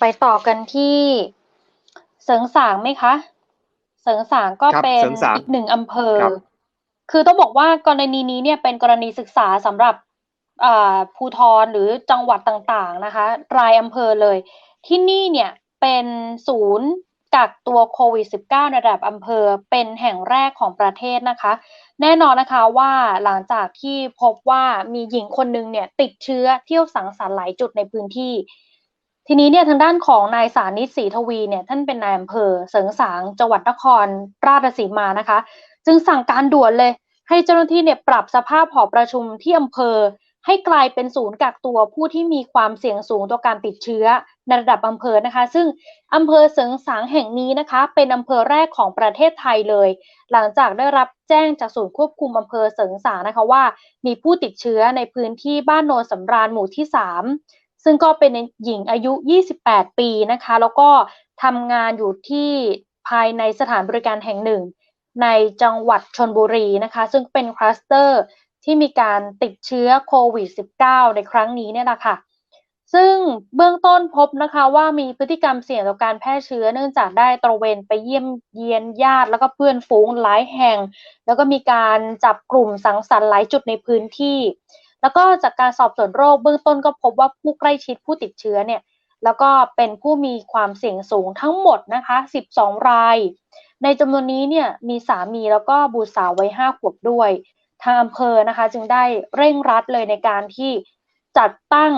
ไปต่อกันที่เสริงสางไหมคะ เสริงสางก็ครับเป็นเสริงสางอีกหนึ่งอำเภอครับคือต้องบอกว่ากรณีนี้เนี่ยเป็นกรณีศึกษาสำหรับอ่าภูทรหรือจังหวัดต่างๆนะคะ รายอำเภอเลย ที่นี่เนี่ยเป็นศูนย์กักตัวโควิด -19 ในระดับอำเภอเป็นแห่งแรกของประเทศนะคะ แน่นอนนะคะว่าหลังจากที่พบว่ามีหญิงคนหนึงเนี่ยติดเชื้อเที่ยวสังสรรค์หลายจุดในพื้นที่ ทีนี้เนี่ยทางด้านของนายสานิตศรีทวีเนี่ยท่านเป็นนายอำเภอเสริงสางจังหวัดนครราชสีมานะคะ จึงสั่งการด่วนเลย ให้เจ้าหน้าที่เนี่ยปรับสภาพหอประชุมที่อำเภอ ให้กลายเป็นศูนย์กักตัวผู้ที่มีความเสี่ยงสูงต่อการติดเชื้อในระดับอำเภอนะคะ ซึ่งอำเภอเสริงสางแห่งนี้นะคะ เป็นอำเภอแรกของประเทศไทยเลย หลังจากได้รับแจ้งจากศูนย์ควบคุมอำเภอเสริงสางนะคะว่า มีผู้ติดเชื้อในพื้นที่บ้านโนนสำราญหมู่ที่ 3 ซึ่งก็เป็นหญิงอายุ 28 ปีนะคะ แล้วก็ทำงานอยู่ที่ภายในสถานบริการแห่งหนึ่ง ในจังหวัดชนบุรีนะคะ ซึ่งเป็นคลัสเตอร์ที่มีการติดเชื้อโควิด -19 ในครั้งนี้เนี่ยแหละค่ะ ซึ่งเบื้องต้นพบนะคะว่ามีพฤติกรรมเสี่ยงต่อการแพร่เชื้อ เนื่องจากได้ตระเวนไปเยี่ยมเยียนญาติ แล้วก็เพื่อนฝูงหลายแห่ง แล้วก็มีการจับกลุ่มสังสรรค์หลายจุดในพื้นที่ แล้วก็จากการสอบสวนโรคเบื้องต้นก็พบว่าผู้ใกล้ชิดผู้ติดเชื้อเนี่ยแล้วก็เป็นผู้มีความเสี่ยงสูงทั้งหมดนะคะ 12 ราย ในจำนวนนี้เนี่ยมีสามีแล้วก็บุตรสาววัยห้าขวบด้วย ทางอำเภอนะคะ จึงได้เร่งรัดเลยในการที่จัดตั้ง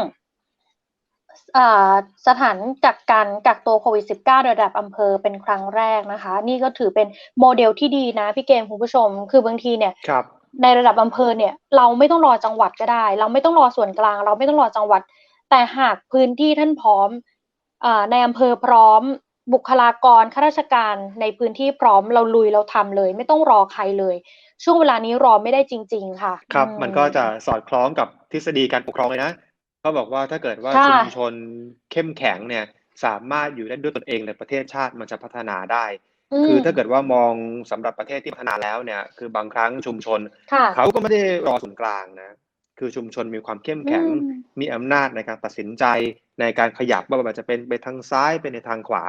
สถานกักกันกักตัวโควิด -19 ระดับอำเภอเป็นครั้งแรกนะคะ นี่ก็ถือเป็นโมเดลที่ดีนะพี่เกมคุณผู้ชม คือบางทีเนี่ยครับ ในระดับอำเภอเนี่ยเราไม่ต้องรอจังหวัดก็ได้ เราไม่ต้องรอส่วนกลาง เราไม่ต้องรอจังหวัด แต่หากพื้นที่ท่านพร้อมอาในอำเภอพร้อม บุคลากรข้าราชการในพื้นที่พร้อมเราลุยเราทำเลย ไม่ต้องรอใครเลย ช่วงเวลานี้รอไม่ได้จริง ๆ ค่ะ ครับอืมันก็จะสอดคล้องกับทฤษฎีการปกครองเลยนะเขาบอกว่าถ้าเกิดว่าค่ะชุมชนเข้มแข็งเนี่ยสามารถอยู่ได้ด้วยตนเองในประเทศชาติมันจะพัฒนาได้ม คือถ้าเกิดว่ามองสำหรับประเทศที่พัฒนาแล้วเนี่ย คือบางครั้งชุมชนค่ะเขาก็ไม่ได้รอส่วนกลางนะ คือชุมชนมีความเข้มแข็งอืมมีอำนาจในการตัดสินใจในการขยับว่ามันจะเป็นไปทางซ้ายเป็นในทางขวา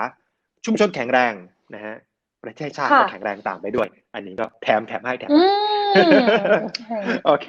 ชุมชนแข็งแรงนะฮะประเทศชาติก็ค่ะแข็งแรงตามไปด้วย อันนี้ก็แถมแถมให้แถมอืให้มโอเค